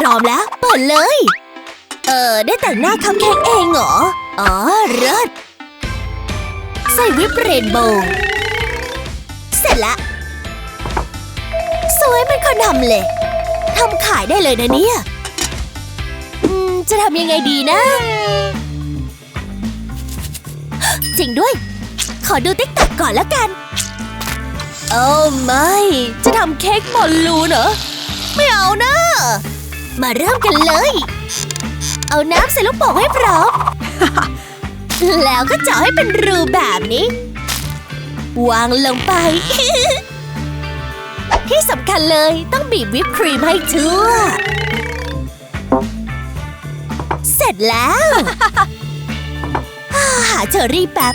พร้อมแล้ว เปิดเลย เออ ได้แต่งหน้าคัพเค้กเองเหรอ อ๋อเลิศใส่วิปเรนโบว์เสร็จละสวยเป็นคนทำเลยทำขายได้เลยนะเนี่ยจะทำยังไงดีนะ จริงด้วย ขอดูติ๊กต็อกก่อนแล้วกัน โอ้ไม่ จะทำเค้กบอลลูนเหรอ ไม่เอานะ มาเริ่มกันเลย เอาน้ำใส่ลูกโป่งให้พร้อม แล้วก็เจาะให้เป็นรูแบบนี้ วางลงไป ที่สำคัญเลยต้องบีบวิปครีมให้ทั่ว เสร็จแล้วอ่าหาเชอรี่แป๊บ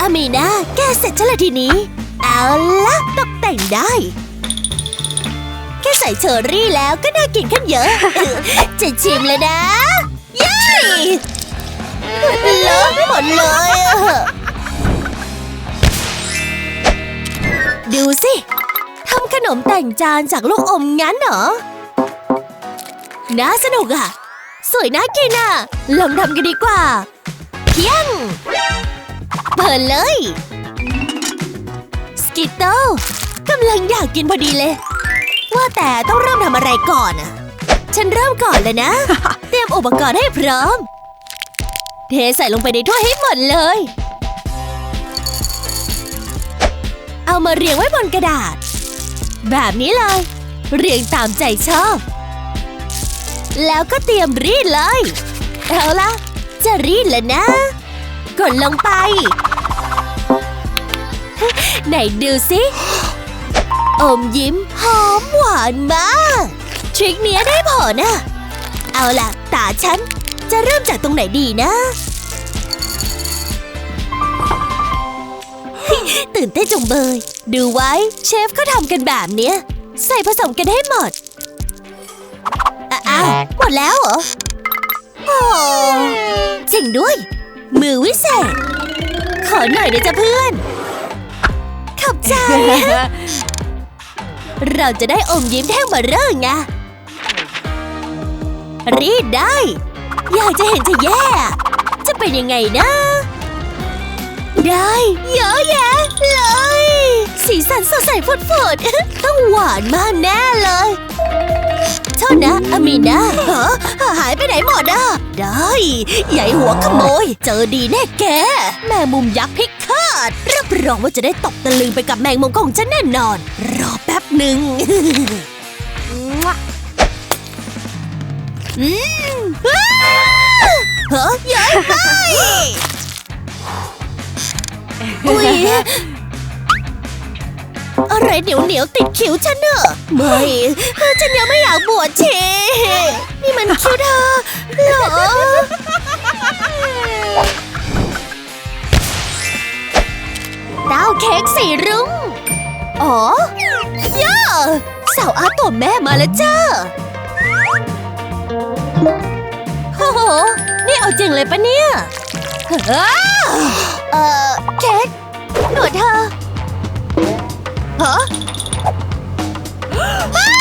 อามีนาแกเสร็จฉันละทีนี้ เอาละตกแต่งได้ แค่ใส่เชอรี่แล้วก็น่ากินขึ้นเยอะ จะชิมเลยนะเย้เลอะหมดเลยอะดูสิทำขนมแต่งจานจากลูกอมงั้นเหรอ น่าสนุกอะ สวยน่ากินอะ ลองทำกันดีกว่า เพียง เปิดเลย สกิตเตลกำลังอยากกินพอดีเลย ว่าแต่ต้องเริ่มทำอะไรก่อนอะฉันเริ่มก่อนเลยนะ เตรียมอุปกรณ์ให้พร้อม เทใส่ลงไปในถ้วยให้หมดเลย เอามาเรียงไว้บนกระดาษ แบบนี้เลย เรียงตามใจชอบ แล้วก็เตรียมรีดเลย เอาละจะรีดแล้วนะ กดลงไป ไหนดูสิ อมยิ้ม หอมหวานมาก ทริคเนี้ยได้ผลนะ เอาล่ะ ตาฉัน จะเริ่มจากตรงไหนดีนะ ตื่นเต้นจงเบย ดูไว้ เชฟเขาทำกันแบบเนี้ย ใส่ผสมกันให้หมด อ้าว หมดแล้วเหรอ โอ้จริงด้วย มือวิเศษ ขอหน่อยนะจ๊ะเพื่อน ขอบใจ เราจะได้อมยิ้มแท่งเบอร์เร่งไงรีดได้ อยากจะเห็นจะแย่ จะเป็นยังไงนะ ได้เยอะแยะเลย สีสันสดใสฟุดๆต้องหวานมากแน่เลย โทษนะ อามีนาฮะหายไปไหนหมดอะ ได้ ใหญ่หัวขโมย เจอดีแน่แก แมงมุมยักษ์พิฆาตรับรองว่าจะได้ตกตะลึงไปกับแมงมุมของฉันแน่นอน รอแป๊บหนึ่งอืมอ้าเฮ้ยยัยไปอุ๊ย อะไรเหนียวเหนียวติดคิ้วฉันเนอะไม่ฉันยังไม่อยากบวชเชนี่มันคิ้วเธอเหรอเต้าเค้กสีรุ้งอ๋อย่าสาวอาร์ตตัวแม่มาแล้วจ้าโอ้โห นี่เอาจริงเลยปะเนี่ยเออเค้กหนวดเธอ ฮะไม่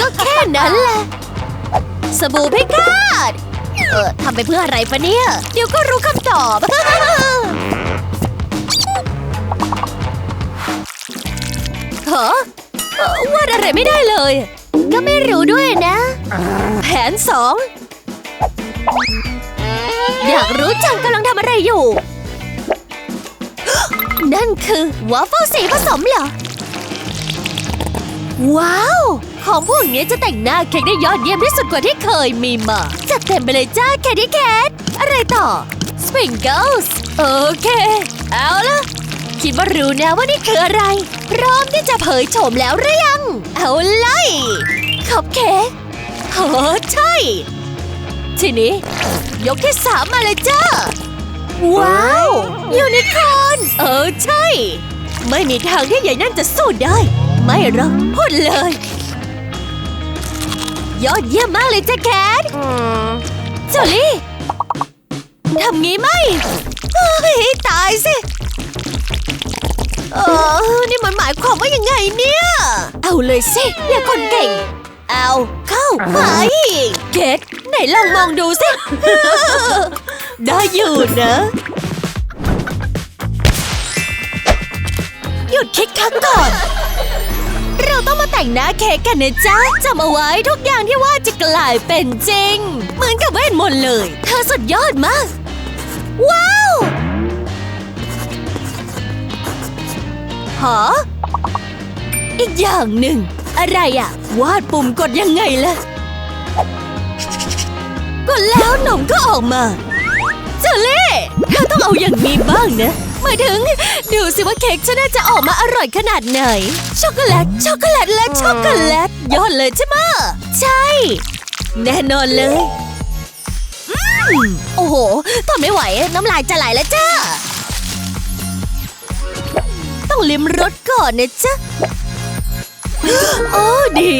ก็แค่นั้นแหละ สบู่พิฆาตเออทำไปเพื่ออะไรปะเนี่ย เดี๋ยวก็รู้คำตอบเหรอเอ่อวาดอะไรไม่ได้เลย ก็ไม่รู้ด้วยนะ แผนสอง อยากรู้จังกำลังทำอะไรอยู่ นั่นคือวาฟเฟิลสีผสมเหรอ ว้าว ของพวกนี้จะแต่งหน้าเค้กได้ยอดเยี่ยมที่สุดกว่าที่เคยมีมา จัดเต็มไปเลยจ้าแคดดี้แคทอะไรต่อสปริงเกิลส์โอเค เอาละคิดว่ารู้นะว่านี่คืออะไร พร้อมที่จะเผยโฉมแล้วหรือยัง เอาเลยคัพเค้กโอ้ใช่ ทีนี้ ยกที่สามมาเลยจ้า ว้าว ยูนิคอร์ เออใช่ ไม่มีทางที่ใหญ่นั่นจะสู้ได้ ไม่หรอกพูดเลย ยอดเยี่ยมมากเลยจ้าแคทจอลี่ทำงี้ไหมเฮ้ยตายสิเออนี่มันหมายความว่ายังไงเนี่ย เอาเลยสิอย่าคนเก่ง เอาเข้าไปเกดไหนลองมองดูสิ ได้อยู่นะ ยุดคิดครั้งก่อน เราต้องมาแต่งหน้าเค้กกันนะจ๊ะจำเอาไว้ทุกอย่างที่ว่าจะกลายเป็นจริง เหมือนกับเวทมนต์เลย เธอสุดยอดมาก ว้าวหออีกอย่างหนึ่ง อะไรอะวาดปุ่มกดยังไงล่ะ กดแล้วหนมก็ออกมาเจอเล่เธอต้องเอาอย่างนี้บ้างนะ มายถึง ดูสิว่าเค้กฉันน่าจะออกมาอร่อยขนาดไหน ช็อกโกแลต ช็อกโกแลต และช็อกโกแลต ยอดเลยใช่ไหมะใช่ แน่นอนเลยอืมโอ้โหทนไม่ไหว น้ำลายจะไหลแล้วจ้า ต้องลิ้มรสก่อนนะจ๊ะ โอ้ดี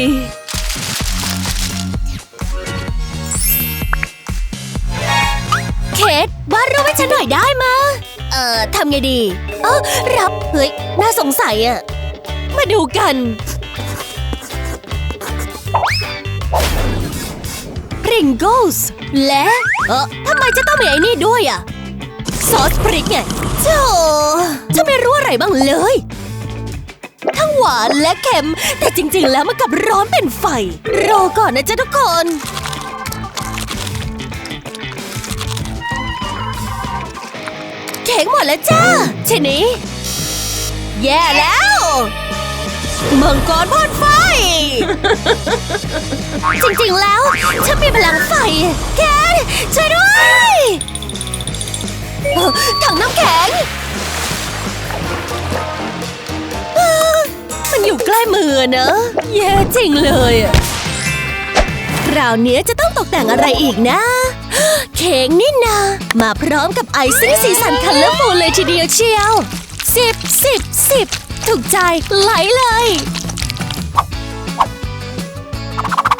เคทวาดรูปให้ฉันหน่อยได้มา เอ่อทำไงดีเออรับ เฮ้ย น่าสงสัยอะมาดูกัน Pringles และ เออทำไมจะต้องมีไอ้นี่ด้วยอะซอสพริกไงโธ่ฉันไม่รู้อะไรบ้างเลย ทั้งหวานและเค็ม แต่จริงๆแล้วมันกลับร้อนเป็นไฟ รอก่อนนะจ๊ะทุกคน ค้กหมดแล้วจ้าทีนี้ แย่แล้วมังกรพ่นไฟ จริงๆแล้วฉันมีพลังไฟ แกช่วยด้วยถังน้ำแข็ง มันอยู่ใกล้มือเนอะแย่จริงเลยคราวนี้จะ ตกแต่งอะไรอีกนะ เค้กนี่นา มาพร้อมกับไอซิ่งสีสันคันเลอร์ฟูลเลยทีเดียวเชียวสิบสิบสิบถูกใจไหลเลย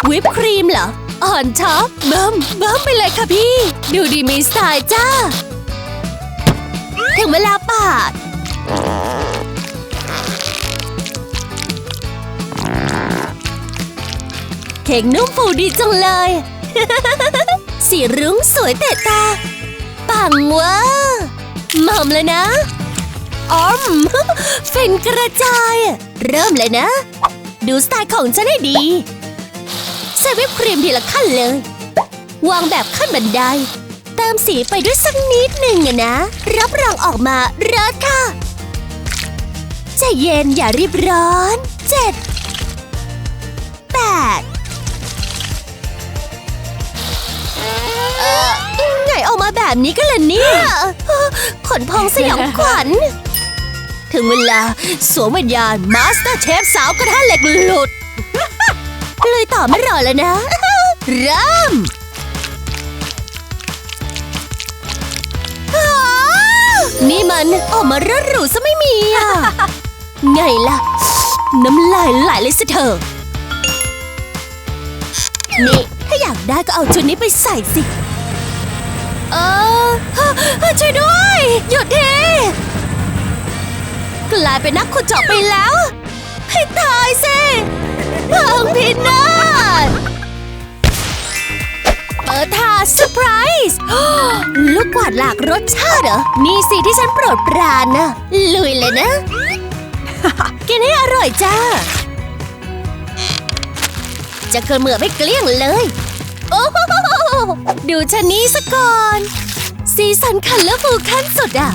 วิปครีมเหรอ อ่อนท็อปเบิ่มเบิ่มไปเลยค่ะพี่ ดูดีมีสไตล์จ้า ถึงเวลาปาดเค้กนุ่มฟูดีจังเลย สีรุ้งสวยเตะตา ปังเวะหม่อมเลยนะอ้อมเฟนกระจาย เริ่มเลยนะ ดูสไตล์ของฉันให้ดีใส่วิปครีมทีละขั้นเลย วางแบบขั้นบันได เติมสีไปด้วยสักนิดหนึ่งอะนะ รับรองออกมาเริศค่ะใจเย็นอย่ารีบร้อนเจ็ดแปดาแบบนี้กันล่ะเนี่ย ขนพองสยองขวัญ ถึงเวลาสวมวิญญาณมาสเตอร์เชฟสาวกระทะเหล็กหลุด เลยต่อไม่รอแล้วนะ เริ่มนี่มันออกมาเรื่อหรูซะไม่มีอะ ไงล่ะ น้ำลายไหลเลยสิเธอ นี่ ถ้าอยากได้ก็เอาชุดนี้ไปใส่สิ เออช่วยด้วย หยุดทีกลายเป็นนักขุดเจาะไปแล้ว ให้ตายสิพังพินาศเปิดทาเซอร์ไพรส์ลูกกวาดหลากรสชาติเหรอ นี่สิที่ฉันโปรดปรานนะลุยเลยนะ กินให้อร่อยจ้า จะเกินเหมือไม่เกลี้ยงเลย โอ้โห ดูชะนี้ซะก่อน สีสันคันเลอร์ฟูขั้นสุดอะ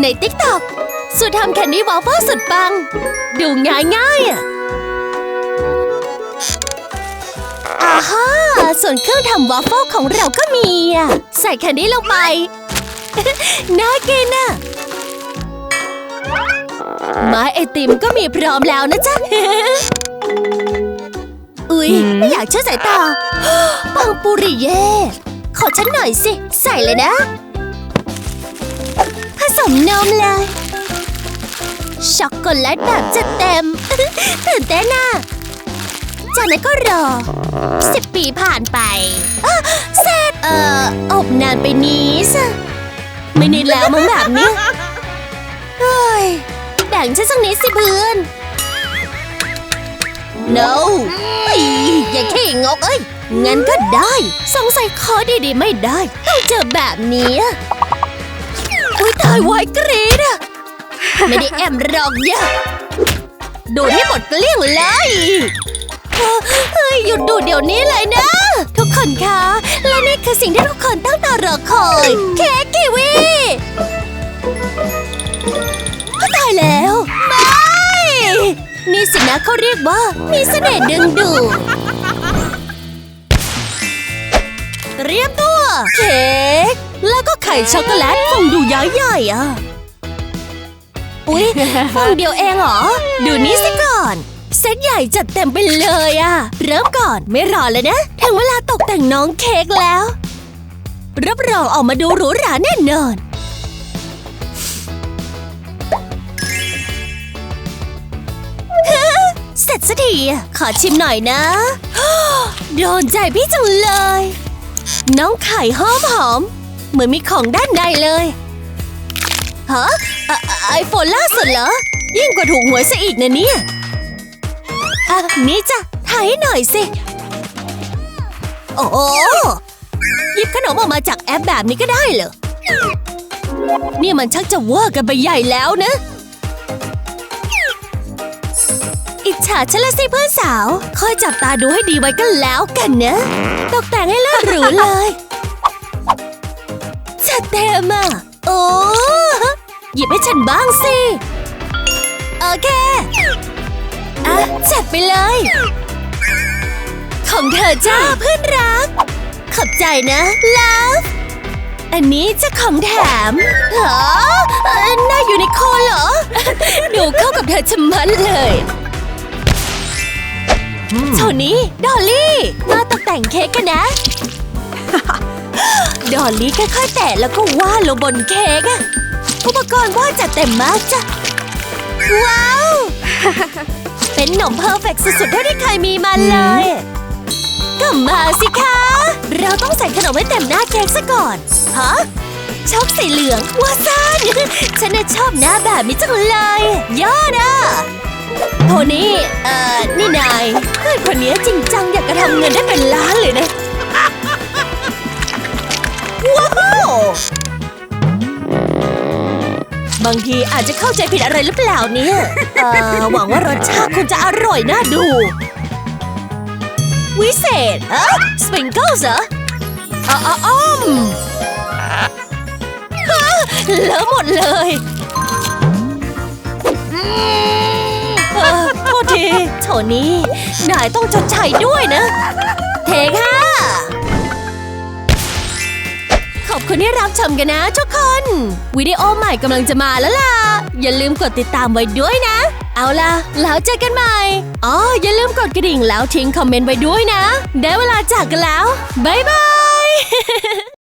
ในติ๊กต็อกสูตรทำแคนดี้วอฟเฟิลสุดปัง ดูง่ายง่ายอะอาฮ่าส่วนเครื่องทำวอฟเฟิลของเราก็มีอะใส่แคนดี้ลงไป น่ากินอะไม้ไอติมก็มีพร้อมแล้วนะจ๊ะ อุ๊ย ไม่อยากเชื่อสายตา ปังปุริเย่ ขอฉันหน่อยสิ ใส่เลยนะ ผสมนมเลย ช็อกโกแลตแบบจัดเต็ม ตื่นเต้นน่ะจากนั้นก็รอสิบปีผ่านไปอะเสร็จเอ่ออบนานไปนี้สะไม่นิดแล้วมั้งแบบเนี้ยเฮ้ยแบ่งฉันสักนิดสิเพื่อน no เอย่าขี้งกเอ้ย งั้นก็ได้ สงสัยคอดีๆไม่ได้ ต้องเจอแบบนี้อุ้ยตายวายกรีดอะไม่ได้แอมหรอกย่าดูดให้หมดเกลี้ยงเลยเฮ้ยหยุดดูดเดี๋ยวนี้เลยนะ ทุกคนคะ และนี่คือสิ่งที่ทุกคนตั้งตารอคอย เค้กกีวีก็ตายแล้วไม่นี่สินะเขาเรียกว่ามีเสน่ห์ดึงดูด เตรียมตัว เค้กแล้วก็ไข่ช็อกโกแลตฟองดูย้อยใหญ่อะอุ๊ยฟองเดียวเองเหรอ ดูนี่สิก่อน เซตใหญ่จัดเต็มไปเลยอะเริ่มก่อนไม่รอเลยนะ ถึงเวลาตกแต่งน้องเค้กแล้ว รับรองออกมาดูหรูหราแน่นอนเสร็จสักทีอะขอชิมหน่อยนะ โดนใจพี่จังเลย น้องไข่หอมหอม เหมือนมีของด้านในเลยฮะไอโฟนล่าสุดเหรอ ยิ่งกว่าถูกหวยซะอีกนะเนี่ยอะนี่จ้ะถ่ายให้หน่อยสิ โอ้หยิบขนมออกมาจากแอปแบบนี้ก็ได้เหรอ นี่มันชักจะเวอร์กันไปใหญ่แล้วนะ อิจฉาฉันละสิเพื่อนสาว คอยจับตาดูให้ดีไว้กันแล้วกันนะ ตกแต่งให้เลิศหรูเลย จัดเต็มอะ โอ้หยิบให้ฉันบ้างสิ โอเค อะ จัดไปเลย ของเธอจ้าเพื่อนรัก ขอบใจนะ love อันนี้จะของแถมเหรอเอ่อน่าอยู่ในคนเหรอ ดูเข้ากับเธอชะมัดเลย โทนี่ ดอลลี่ มาตกแต่งเค้กกันนะ ดอลลี่ค่อยๆแตะแล้วก็วาดลงบนเค้กอะอุปกรณ์วาดจัดเต็มมากจ้ะ ว้าว เป็นหนมเพอร์เฟกต์สุดๆเท่าที่เคยมีมาเลยก็มาสิคะ เราต้องใส่ขนมให้เต็มหน้าเค้กซะก่อน ฮะช็อกสีเหลืองว้าซ่านฉันน่ะชอบหน้าแบบนี้จังเลยยอดอะ โทนี่ เอ่อ นี่นายเพื่อนคนนี้จริงจังอยากจะทำเงินได้เป็นล้านเลยนะ ว้าว บางทีอาจจะเข้าใจผิดอะไรหรือเปล่าเนี่ย เอ่อ หวังว่ารสชาติคงจะอร่อยน่าดู วิเศษ เอ๊ะสปริงเกิลเหรออ๋ออ๋ออ้อมฮะเลอะหมดเลย นี่ นายต้องชดใช้ด้วยนะ เทค่ะ ขอบคุณที่รับชมกันนะทุกคน วิดีโอใหม่กำลังจะมาแล้วล่ะ อย่าลืมกดติดตามไว้ด้วยนะ เอาล่ะ แล้วเจอกันใหม่ อ๋อ อย่าลืมกดกระดิ่งแล้วทิ้งคอมเมนต์ไว้ด้วยนะ ได้เวลาจากกันแล้ว บ๊ายบาย